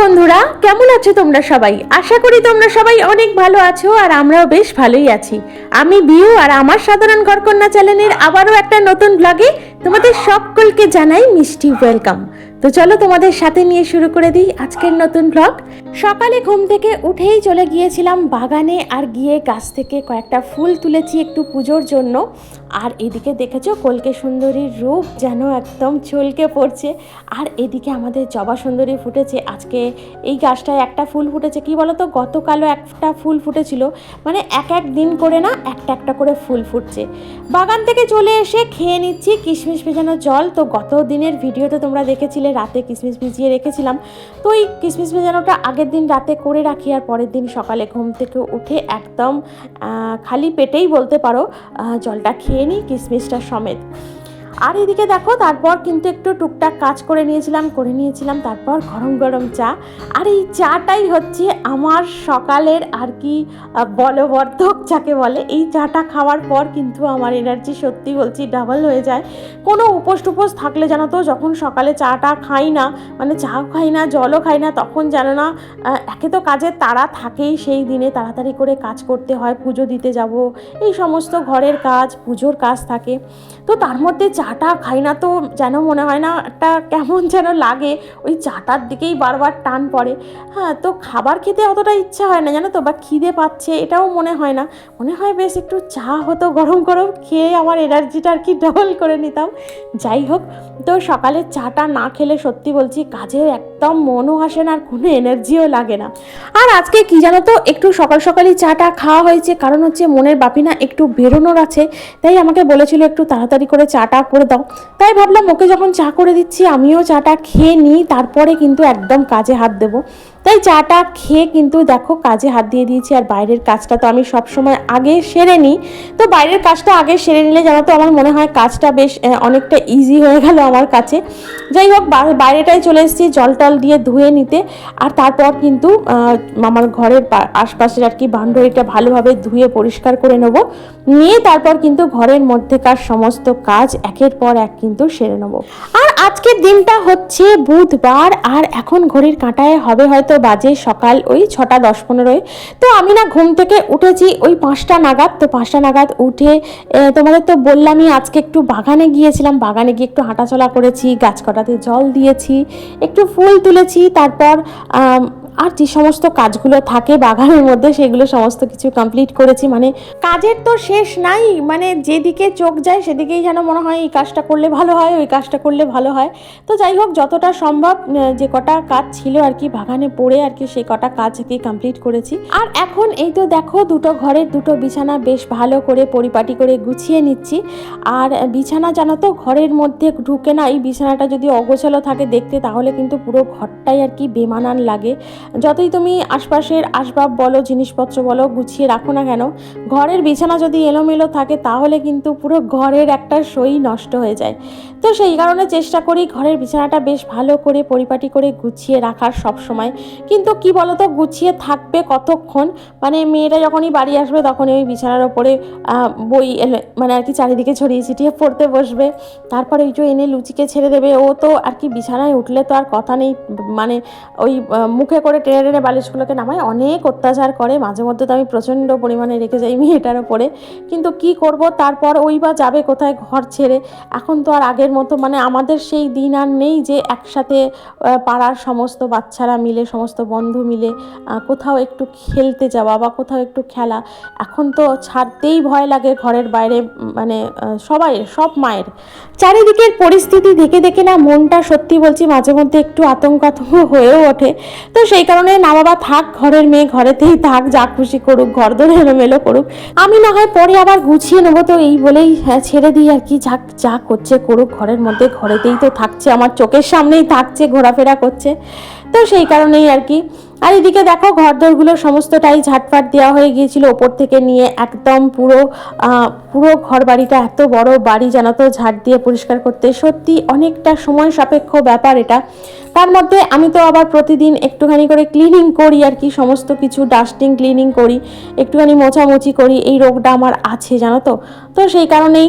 বন্ধুরা, কেমন আছো তোমরা সবাই? আশা করি তোমরা সবাই অনেক ভালো আছো আর আমরাও বেশ ভালোই আছি। আমি বিউ আর আমার সাধারণ ঘরকন্যা চ্যানেলের আবারও একটা নতুন ব্লগে তোমাদের সকলকে জানাই মিষ্টি ওয়েলকাম তো চলো তোমাদের সাথে নিয়ে শুরু করে দিই আজকের নতুন ব্লগ সকালে ঘুম থেকে উঠেই চলে গিয়েছিলাম বাগানে আর গিয়ে গাছ থেকে কয়েকটা ফুল তুলেছি একটু পুজোর জন্য। আর এদিকে দেখেছ কলকে সুন্দরীর রূপ যেন একদম চলকে পড়ছে। আর এদিকে আমাদের জবা সুন্দরী ফুটেছে। আজকে এই গাছটায় একটা ফুল ফুটেছে। কি বলতো? গতকালও একটা ফুল ফুটেছিল। মানে এক এক দিন করে না একটা একটা করে ফুল ফুটছে। বাগান থেকে চলে এসে খেয়ে নিচ্ছি কিশমিশ ভেজানো জল। তো গত দিনের ভিডিওতে তোমরা দেখেছিলে, রাতে কিশমিশ ভিজিয়ে রেখেছিলাম। তো এই কিশমিশ ভেজানোটা আগের দিন রাতে করে রাখি আর পরের দিন সকালে ঘুম থেকে উঠে একদম খালি পেটেই বলতে পারো জলটা খেয়ে নিই কিশমিশটা সমেত। আর এদিকে দেখো, তারপর কিন্তু একটু টুকটাক কাজ করে নিয়েছিলাম করে নিয়েছিলাম, তারপর গরম গরম চা। আর এই চাটাই হচ্ছে আমার সকালের আর কি বলবর্ধক, যাকে বলে। এই চাটা খাওয়ার পর কিন্তু আমার এনার্জি সত্যি বলছি ডাবল হয়ে যায়। কোনো উপোস টুপোস থাকলে জানো তো, যখন সকালে চাটা খাই না মানে চাও খাই না, জলও খাই না, তখন জানো না একে তো কাজের তাড়া থাকেই সেই দিনে, তাড়াতাড়ি করে কাজ করতে হয়, পুজো দিতে যাব। এই সমস্ত ঘরের কাজ, পুজোর কাজ থাকে। তো তার মধ্যে চাটা খাই না তো যেন মনে হয় না একটা কেমন যেন লাগে। ওই চাটার দিকেই বারবার টান পড়ে। হ্যাঁ তো খাবার খেতে অতটা ইচ্ছা হয় না জানো তো? বা খিদে পাচ্ছে, এটাও মনে হয় না। মনে হয় বেশ একটু চা হতো, গরম গরম খেয়ে আমার এনার্জিটা আর কি ডবল করে নিতাম। যাই হোক, তো সকালে চাটা না খেলে সত্যি বলছি কাজের একদম মনও আসে না আর কোনো এনার্জিও লাগে না। আর আজকে কি জানো তো, একটু সকাল সকালই চাটা খাওয়া হয়েছে, কারণ হচ্ছে মনের বাপিনা একটু বেরোনোর আছে, তাই আমাকে বলেছিল একটু তাড়াতাড়ি করে চাটা করে দাও। তাই ভাবলাম ওকে যখন চা করে দিচ্ছি, আমিও চাটা খেয়ে নিই, তারপরে কিন্তু একদম কাজে হাত দেবো। তাই চাটা খেয়ে কিন্তু দেখো কাজে হাত দিয়ে দিয়েছি আর বাইরের কাজটা তো আমি সবসময় আগে সেরে নিই। তো বাইরের কাজটা আগে সেরে নিলে জানো তো আমার মনে হয় কাজটা বেশ অনেকটা ইজি হয়ে গেল আমার কাছে। যাই হোক বাইরেটাই চলে এসেছি জল টল দিয়ে ধুয়ে নিতে। আর তারপর কিন্তু আমার ঘরের আশপাশের আর কি বাউন্ডারিটা ভালোভাবে ধুয়ে পরিষ্কার করে নেব। নিয়ে তারপর কিন্তু ঘরের মধ্যেকার সমস্ত কাজ একের পর এক কিন্তু সেরে নেব। আর আজকের দিনটা হচ্ছে বুধবার, আর এখন ঘড়ির কাঁটায় হবে হয়তো বাজে সকাল ওই ছটা দশ পনেরোয়। তো আমি না ঘুম থেকে উঠেছি ওই পাঁচটা নাগাদ। তো পাঁচটা নাগাদ উঠে তোমাদের তো বললামই আজকে একটু বাগানে গিয়েছিলাম। বাগানে গিয়ে একটু হাঁটাচলা করেছি, গাছ কটাতে জল দিয়েছি, একটু ফুল তুলেছি। তারপর আর যে সমস্ত কাজগুলো থাকে বাগানের মধ্যে, সেগুলো সমস্ত কিছু কমপ্লিট করেছি। মানে কাজের তো শেষ নাই মানে যেদিকে চোখ যায় সেদিকেই যেন মনে হয় এই কাজটা করলে ভালো হয়, ওই কাজটা করলে ভালো হয়। তো যাই হোক, যতটা সম্ভব যে কটা কাজ ছিল আর কি বাগানে পড়ে আর কি, সেই কটা কাজ কি কমপ্লিট করেছি। আর এখন এই তো দেখো, দুটো ঘরের দুটো বিছানা বেশ ভালো করে পরিপাটি করে গুছিয়ে নিচ্ছি। আর বিছানা জানো তো, ঘরের মধ্যে ঢুকে না, এই বিছানাটা যদি অগোছালো থাকে দেখতে, তাহলে কিন্তু পুরো ঘরটাই আর কি বেমানান লাগে। যতই তুমি আশপাশের আসবাব বলো, জিনিসপত্র বলো, গুছিয়ে রাখো না কেন, ঘরের বিছানা যদি এলোমেলো থাকে, তাহলে কিন্তু পুরো ঘরের একটা সই নষ্ট হয়ে যায়। তো সেই কারণে চেষ্টা করি ঘরের বিছানাটা বেশ ভালো করে পরিপাটি করে গুছিয়ে রাখার সব সময় কিন্তু কি বলতো, গুছিয়ে থাকবে কতক্ষণ? মানে মেয়েরা যখনই বাড়ি আসবে, তখনই ওই বিছানার ওপরে বই মানে আর কি চারিদিকে ছড়িয়ে ছিটিয়ে পড়তে বসবে। তারপরে ওই যে এনে লুচিকে ছেড়ে দেবে। ও তো আর কি বিছানায় উঠলে তো আর কথা নেই মানে ওই মুখে করে টেনে টেনে বালিশগুলোকে নামায়। অনেক অত্যাচার করে। মাঝে মধ্যে তো আমি প্রচণ্ড পরিমাণে রেখে যাই মেয়েটার ওপরে। কিন্তু কি করব? তারপর ওই বা যাবে কোথায় ঘর ছেড়ে? এখন তো আর আগের মতো মানে আমাদের সেই দিন আর নেই যে একসাথে পাড়ার সমস্ত বাচ্চারা মিলে, সমস্ত বন্ধু মিলে কোথাও একটু খেলতে যাওয়া বা কোথাও একটু খেলা। এখন তো ছাড়তেই ভয় লাগে ঘরের বাইরে মানে সবাই, সব মায়ের। চারিদিকের পরিস্থিতি দেখে দেখে না মনটা সত্যি বলছি মাঝে মধ্যে একটু আতঙ্ক আতঙ্ক হয়েও ওঠে। তো সেই কারণে মা বাবা থাক ঘরের মেয়ে ঘরেতেই থাক যা খুশি করুক ঘর ধরে এলোমেলো করুক। আমি না হয় পরে আবার গুছিয়ে নেব তো এই বলেই হ্যাঁ, ছেড়ে দিই আর কি যাক যা করছে করুক ঘরের মধ্যে ঘরেতেই তো থাকছে আমার চোখের সামনেই থাকছে ঘোরাফেরা করছে। তো সেই কারণেই আর কি আর এদিকে দেখো, ঘরদোরগুলো সমস্তটাই ঝাটপাট দেওয়া হয়ে গিয়েছিল। ওপর থেকে নিয়ে একদম পুরো পুরো ঘর বাড়িটা এত বড় বাড়ি জানো তো ঝাড় দিয়ে পরিষ্কার করতে। সত্যি অনেকটা সময় সাপেক্ষ ব্যাপার এটা। তার মধ্যে আমি তো আবার প্রতিদিন একটুখানি করে ক্লিনিং করি আর কি, সমস্ত কিছু ডাস্টিং ক্লিনিং করি, একটুখানি মোছামুছি করি, এই রোগটা আমার আছে জানো তো? তো সেই কারণেই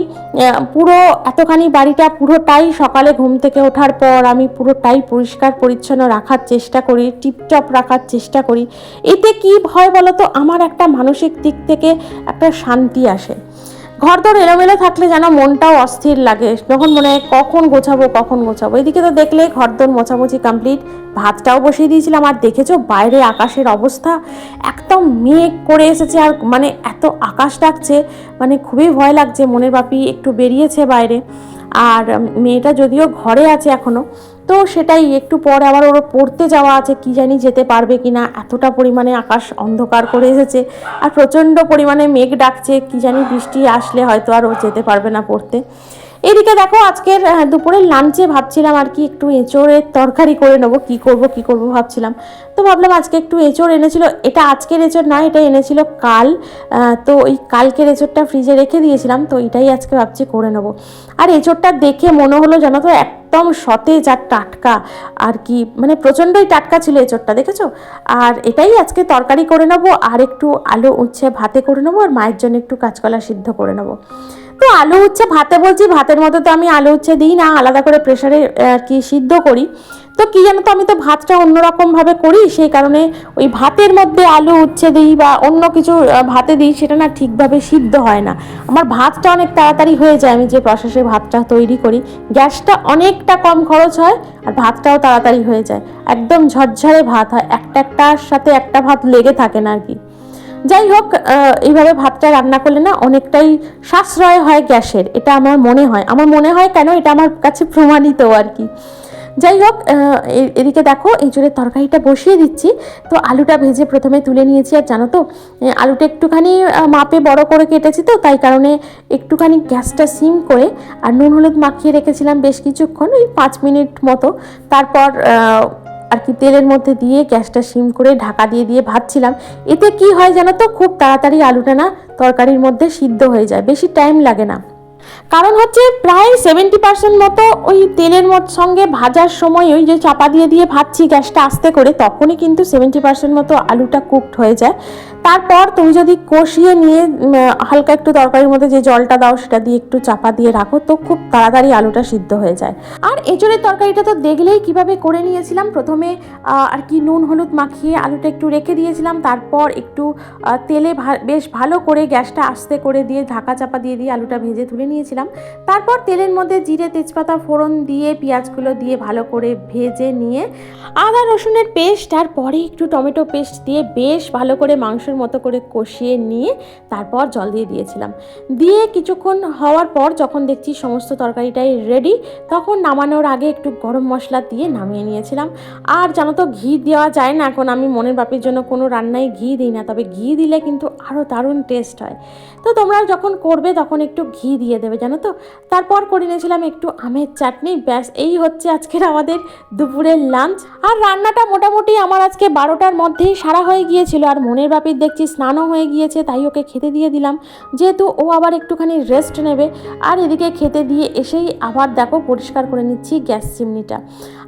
পুরো এতখানি বাড়িটা পুরোটাই সকালে ঘুম থেকে ওঠার পর আমি পুরোটাই পরিষ্কার, পরিচ্ছন্ন রাখার চেষ্টা করি, টিপটপ রাখার চেষ্টা করি। এতে কি হয় বলো তো আমার একটা মানসিক দিক থেকে একটা শান্তি আসে। ঘর ঘরদোর এলোমেলো থাকলে যেন মনটাও অস্থির লাগে। যখন মনে হয় কখন গোছাবো কখন গোছাবো। এদিকে তো দেখলে ঘর ঘরদোর মোছামুছি কমপ্লিট ভাতটাও বসিয়ে দিয়েছিলাম। আর দেখেছ বাইরে আকাশের অবস্থা? একদম মেঘ করে এসেছে। আর মানে এত আকাশ ডাকছে মানে খুবই ভয় লাগছে। মনের বাপি একটু বেরিয়েছে বাইরে। আর মেয়েটা যদিও ঘরে আছে এখনও তো সেটাই, একটু পরে আবার ওর পড়তে যাওয়া আছে, কি জানি যেতে পারবে কি না, এতটা পরিমাণে আকাশ অন্ধকার করে এসেছে, আর প্রচণ্ড পরিমাণে মেঘ ডাকছে, কি জানি বৃষ্টি আসলে হয়তো আর ও যেতে পারবে না পড়তে। এদিকে দেখো আজকের দুপুরের লাঞ্চে ভাবছিলাম আর কি একটু এঁচোড়ের তরকারি করে নেব। কি করব কি করব ভাবছিলাম। তো ভাবলাম আজকে একটু এঁচোড় এনেছিল। এটা আজকের এঁচোড় নয়, এটা এনেছিল কাল। তো ওই কালকের এঁচোড়টা ফ্রিজে রেখে দিয়েছিলাম, তো এটাই আজকে ভাবছি করে নেব। আর এঁচোড়টা দেখে মনে হলো জানো তো একদম সতেজ আর টাটকা। আর কি মানে প্রচণ্ডই টাটকা ছিল এঁচোড়টা, দেখেছ? আর এটাই আজকে তরকারি করে নেব, আর একটু আলু উচ্ছে ভাতে করে নেব, আর মায়ের জন্য একটু কাঁচকলা সিদ্ধ করে নেব। তো আলু উচ্ছে ভাতে বলছি, ভাতের মধ্যে তো আমি আলু উচ্ছে দিই না, আলাদা করে প্রেশারে আর কি সিদ্ধ করি। তো কি জানো তো, আমি তো ভাতটা অন্যরকমভাবে করি, সেই কারণে ওই ভাতের মধ্যে আলু উচ্ছে দিই বা অন্য কিছু ভাতে দিই, সেটা না ঠিকভাবে সিদ্ধ হয় না। আমার ভাতটা অনেক তাড়াতাড়ি হয়ে যায়, আমি যে প্রসেসে ভাতটা তৈরি করি। গ্যাসটা অনেকটা কম খরচ হয় আর ভাতটাও তাড়াতাড়ি হয়ে যায়। একদম ঝরঝরে ভাত হয়, একটা একটার সাথে একটা ভাত লেগে থাকে না আর কি। যাই হোক এইভাবে ভাতটা রান্না করলে না অনেকটাই সাশ্রয় হয় গ্যাসের, এটা আমার মনে হয়। আমার মনে হয় কেন এটা আমার কাছে প্রমাণিত আর কি। যাই হোক এদিকে দেখো, এঁচড়ের তরকারিটা বসিয়ে দিচ্ছি। তো আলুটা ভেজে প্রথমে তুলে নিয়েছি, আর জানো তো আলুটা একটুখানি মাপে বড় করে কেটেছি তো, তাই কারণে একটুখানি গ্যাসটা সিম করে, আর নুন হলুদ মাখিয়ে রেখেছিলাম বেশ কিছুক্ষণ, ওই পাঁচ মিনিট মতো। তারপর আর কি তেলের মধ্যে দিয়ে গ্যাসটা সিম করে ঢাকা দিয়ে দিয়ে ভাজছিলাম। এতে কি হয় জানো তো? খুব তাড়াতাড়ি আলুটা না তরকারির মধ্যে সিদ্ধ হয়ে যায়, বেশি টাইম লাগে না। কারণ হচ্ছে প্রায় সেভেন্টি পার্সেন্ট মতো ওই তেলের সঙ্গে ভাজার সময় ওই যে চাপা দিয়ে দিয়ে ভাজছি গ্যাসটা আস্তে করে, তখনই কিন্তু সেভেন্টি পার্সেন্ট মতো আলুটা কুকড হয়ে যায়। তারপর তুমি যদি কষিয়ে নিয়ে হালকা একটু তরকারির মধ্যে যে জলটা দাও সেটা দিয়ে একটু চাপা দিয়ে রাখো, তো খুব তাড়াতাড়ি আলুটা সিদ্ধ হয়ে যায়। আর এঁচড়ের তরকারিটা তো দেখলেই কীভাবে করে নিয়েছিলাম। প্রথমে আর কি নুন হলুদ মাখিয়ে আলুটা একটু রেখে দিয়েছিলাম। তারপর একটু তেলে বেশ ভালো করে গ্যাসটা আস্তে করে দিয়ে ঢাকা চাপা দিয়ে দিয়ে আলুটা ভেজে তুলে নিয়েছিলাম। তারপর তেলের মধ্যে জিরে, তেজপাতা, ফোড়ন দিয়ে, পেঁয়াজগুলো দিয়ে ভালো করে ভেজে নিয়ে আদা রসুনের পেস্ট আর পরে একটু টমেটো পেস্ট দিয়ে বেশ ভালো করে মাংসের মতো করে কষিয়ে নিয়ে তারপর জল দিয়ে দিয়েছিলাম। দিয়ে কিছুক্ষণ হওয়ার পর যখন দেখছি সমস্ত তরকারিটাই রেডি তখন নামানোর আগে একটু গরম মশলা দিয়ে নামিয়ে নিয়েছিলাম। আর জানো তো, ঘি দেওয়া যায় না, এখন আমি মনের বাপির জন্য কোনো রান্নায় ঘি দিই না, তবে ঘি দিলে কিন্তু আরও দারুণ টেস্ট হয়। তো তোমরা যখন করবে তখন একটু ঘি দিয়ে দেবে, জানো তো? তারপর করে নিয়েছিলাম একটু আমের চাটনি, ব্যাস, এই হচ্ছে আজকের আমাদের দুপুরের লাঞ্চ আর রান্নাটা মোটামুটি আমার আজকে বারোটার মধ্যেই সারা হয়ে গিয়েছিল, আর মনের বাপির দেখছি স্নানও হয়ে গিয়েছে, তাই ওকে খেতে দিয়ে দিলাম। যেহেতু ও আবার একটুখানি রেস্ট নেবে, আর এদিকে খেতে দিয়ে এসেই আবার দেখো পরিষ্কার করে নিচ্ছি গ্যাস চিমনিটা।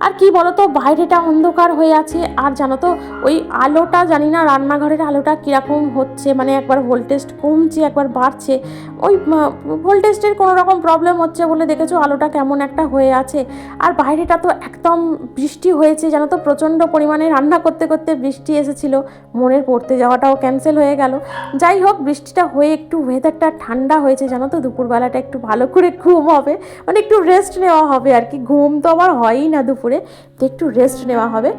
আর কি বলতো, বাইরেটা অন্ধকার হয়ে আছে, আর জানো তো, ওই আলোটা, জানি না রান্নাঘরের আলোটা কীরকম হচ্ছে মানে একবার ভোল্টেজ কমছে, একবার বাড়ছে। ওই ভোল্টেজের কোনো রকম প্রবলেম হচ্ছে বলে দেখেছ আলোটা কেমন একটা হয়ে আছে। আর বাইরেটা তো একদম বৃষ্টি হয়েছে, জানো তো, প্রচণ্ড পরিমাণে রান্না করতে করতে বৃষ্টি এসেছিল, মনের পড়তে যাওয়াটাও ক্যান্সেল হয়ে গেল। যাই হোক, বৃষ্টিটা হয়ে একটু ওয়েদারটা ঠান্ডা হয়েছে, জানো তো? দুপুরবেলাটা একটু ভালো করে ঘুম হবে। মানে একটু রেস্ট নেওয়া হবে আর কি। ঘুম তো আমার হয়ই না দুপুরে তো একটু রেস্ট নেওয়া হবে।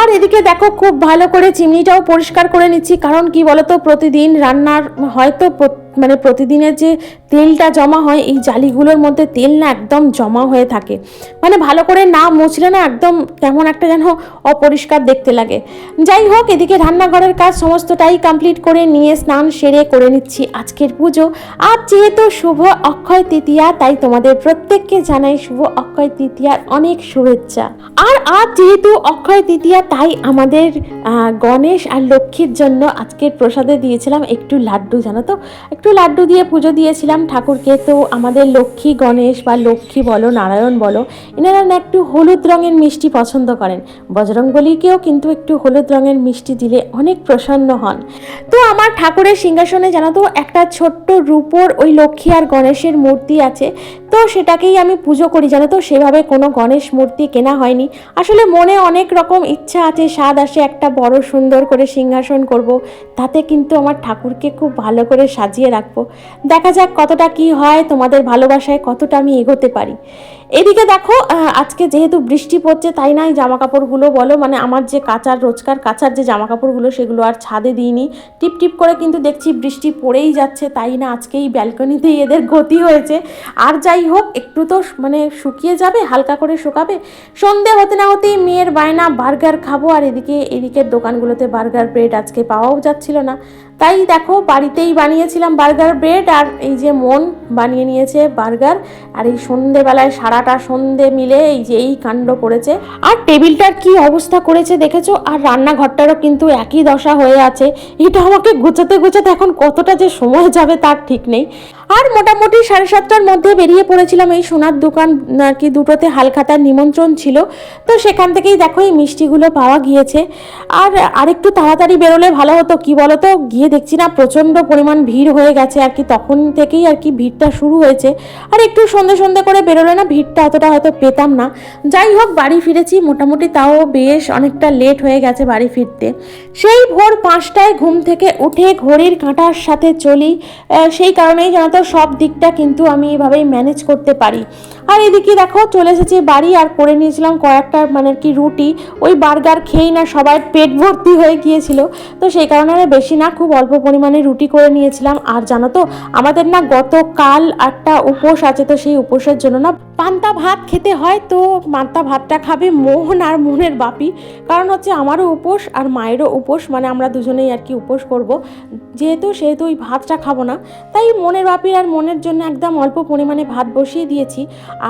আর এদিকে দেখো, খুব ভালো করে চিমনিটাও পরিষ্কার করে নিচ্ছি। কারণ কি বলতো? প্রতিদিন রান্নার হয়তো মানে প্রতিদিনের যে তেলটা জমা হয়, এই জালিগুলোর মধ্যে তেল না একদম জমা হয়ে থাকে। মানে ভালো করে না মুছলে না একদম কেমন একটা যেন অপরিষ্কার দেখতে লাগে। যাই হোক, এদিকে রান্নাঘরের কাজ সমস্তটাই কমপ্লিট করে নিয়ে স্নান সেরে করে নিচ্ছি আজকের পুজো। আজ যেহেতু শুভ অক্ষয় তৃতীয়া, তাই তোমাদের প্রত্যেককে জানাই শুভ অক্ষয় তৃতীয়ার অনেক শুভেচ্ছা। আর আজ যেহেতু অক্ষয় তৃতীয়া, তাই আমাদের গণেশ আর লক্ষ্মীর জন্য আজকের প্রসাদে দিয়েছিলাম একটু লাড্ডু, জানো তো? একটু লাড্ডু দিয়ে পুজো দিয়েছিলাম ঠাকুরকে। তো আমাদের লক্ষ্মী গণেশ বা লক্ষ্মী বলো, নারায়ণ বলো, এনারা না একটু হলুদ রঙের মিষ্টি পছন্দ করেন। বজরংবলীকেও কিন্তু একটু হলুদ রঙের মিষ্টি দিলে অনেক প্রসন্ন হন। তো আমার ঠাকুরের সিংহাসনে জানো তো, একটা ছোট্ট রূপোর ওই লক্ষ্মী আর গণেশের মূর্তি আছে। তো সেটাকেই আমি পুজো করি, জানো তো, সেভাবে কোনো গণেশ মূর্তি কেনা হয়নি। আসলে মনে অনেক রকম ইচ্ছা আছে, স্বাদ আসে, একটা বড় সুন্দর করে সিংহাসন করব। তাতে কিন্তু আমার ঠাকুরকে খুব ভালো করে সাজিয়ে রাখব। দেখা যাক কতটা কি হয়, তোমাদের ভালোবাসায় কতটা আমি এগোতে পারি। এদিকে দেখো আজকে যেহেতু বৃষ্টি পড়ছে, তাই না এই জামা কাপড়গুলো বলো? মানে আমার যে কাচার রোজকার, কাচার যে জামা কাপড়গুলো সেগুলো আর ছাদে দিইনি। টিপ টিপ করে কিন্তু দেখছি বৃষ্টি পড়েই যাচ্ছে, তাই না আজকে এই ব্যালকনিতেই এদের গতি হয়েছে। আর যাই হোক, একটু তো মানে শুকিয়ে যাবে, হালকা করে শুকাবে। সন্ধে হতে না হতেই মেয়ের বায়না, বার্গার খাব, আর এদিকে, এদিকের দোকানগুলোতে বার্গার ব্রেড আজকে পাওয়াও যাচ্ছিল না। তাই দেখো, বাড়িতেই বানিয়েছিলাম বার্গার ব্রেড আর এই যে মন বানিয়ে নিয়েছে বার্গার। আর এই সন্ধেবেলায় সারাটা সন্ধে মিলে এই যে এই কাণ্ড করেছে। আর টেবিলটার কি অবস্থা করেছে দেখেছ? আর রান্নাঘরটারও কিন্তু একই দশা হয়ে আছে। এটা আমাকে গোছাতে গোছাতে এখন কতটা যে সময় যাবে তার ঠিক নেই। আর মোটামুটি সাড়ে সাতটার মধ্যে বেরিয়ে পড়েছিলাম এই সোনার দোকান, আর কি দুটোতে হালখাতার নিমন্ত্রণ ছিল। তো সেখান থেকেই দেখো এই মিষ্টিগুলো পাওয়া গিয়েছে। আর আরেকটু তাড়াতাড়ি বেরোলে ভালো হতো, কি বলতো? গিয়ে দেখছি না প্রচণ্ড পরিমাণ ভিড় হয়ে গেছে, আর কি তখন থেকেই আর কি ভিড়টা শুরু হয়েছে। আর একটু সন্ধে সন্ধে করে বেরোলে না, ভিড়টা অতটা হয়তো পেতাম না। যাই হোক, বাড়ি ফিরেছি, মোটামুটি তাও বেশ অনেকটা লেট হয়ে গেছে বাড়ি ফিরতে। সেই ভোর পাঁচটায় ঘুম থেকে উঠে ঘড়ির কাঁটার সাথে চলি। সেই কারণেই জানো তো সব দিকটা কিন্তু আমি এভাবেই ম্যানেজ করতে পারি। আর এদিকে দেখো, চলে এসেছি বাড়ি আর করে নিয়েছিলাম কয়েকটা মানে কি রুটি। ওই বার্গার খেয়েই না সবাই পেট ভর্তি হয়ে গিয়েছিল। তো সেই কারণে আমি বেশি না, খুব অল্প পরিমাণে রুটি করে নিয়েছিলাম। আর জানো তো, আমাদের না গতকাল একটা উপোস আছে, তো সেই উপোসের জন্য না পান্তা ভাত খেতে হয়। তো পান্তা ভাতটা খাবে মোহন আর মোহনের বাপি। কারণ হচ্ছে আমারও উপোস আর মায়েরও উপোস মানে আমরা দুজনেই আর কি উপোস করব। যেহেতু সেহেতু ওই ভাতটা খাব না। তাই মনের বাপির আর মনের জন্য একদম অল্প পরিমাণে ভাত বসিয়ে দিয়েছি।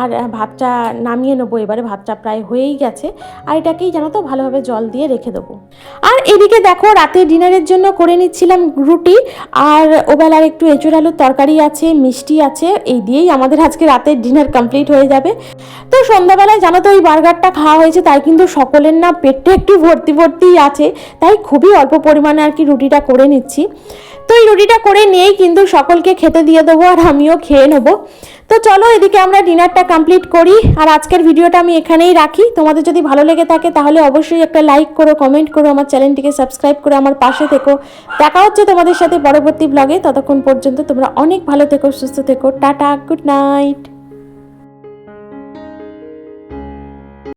আর ভাতটা নামিয়ে নেব। এবারে ভাতটা প্রায় হয়েই গেছে। আর এটাকেই জানো তো, ভালোভাবে জল দিয়ে রেখে দেবো। আর এদিকে দেখো, রাতে ডিনারের জন্য করে নিচ্ছিলাম রুটি। আর ওবেলার একটু এঁচুর আলুর তরকারি আছে, মিষ্টি আছে, এই দিয়েই আমাদের আজকে রাতের ডিনার কমপ্লিট হয়ে যাবে। তো সন্ধ্যাবেলায় জানো তো, ওই বার্গারটা খাওয়া হয়েছে, তাই কিন্তু সকলের না পেটটা একটু ভর্তি ভর্তিই আছে। তাই খুবই অল্প পরিমাণে আর কি রুটিটা করে নিচ্ছি। তো এই রুটিটা করে নিয়েই কিন্তু সকলকে খেতে দিয়ে দেবো, আর আমিও খেয়ে নেব। তো চলো, এদিকে আমরা ডিনারটা কমপ্লিট করি। আর আজকের ভিডিওটা আমি এখানেই রাখি। তোমাদের যদি ভালো লেগে থাকে, তাহলে অবশ্যই একটা লাইক করো কমেন্ট করো, আমার চ্যানেলটিকে সাবস্ক্রাইব করে আমার পাশে থেকো। দেখা হচ্ছে তোমাদের সাথে পরবর্তী ব্লগে ততক্ষণ পর্যন্ত তোমরা অনেক ভালো থেকো, সুস্থ থেকো। Tata good night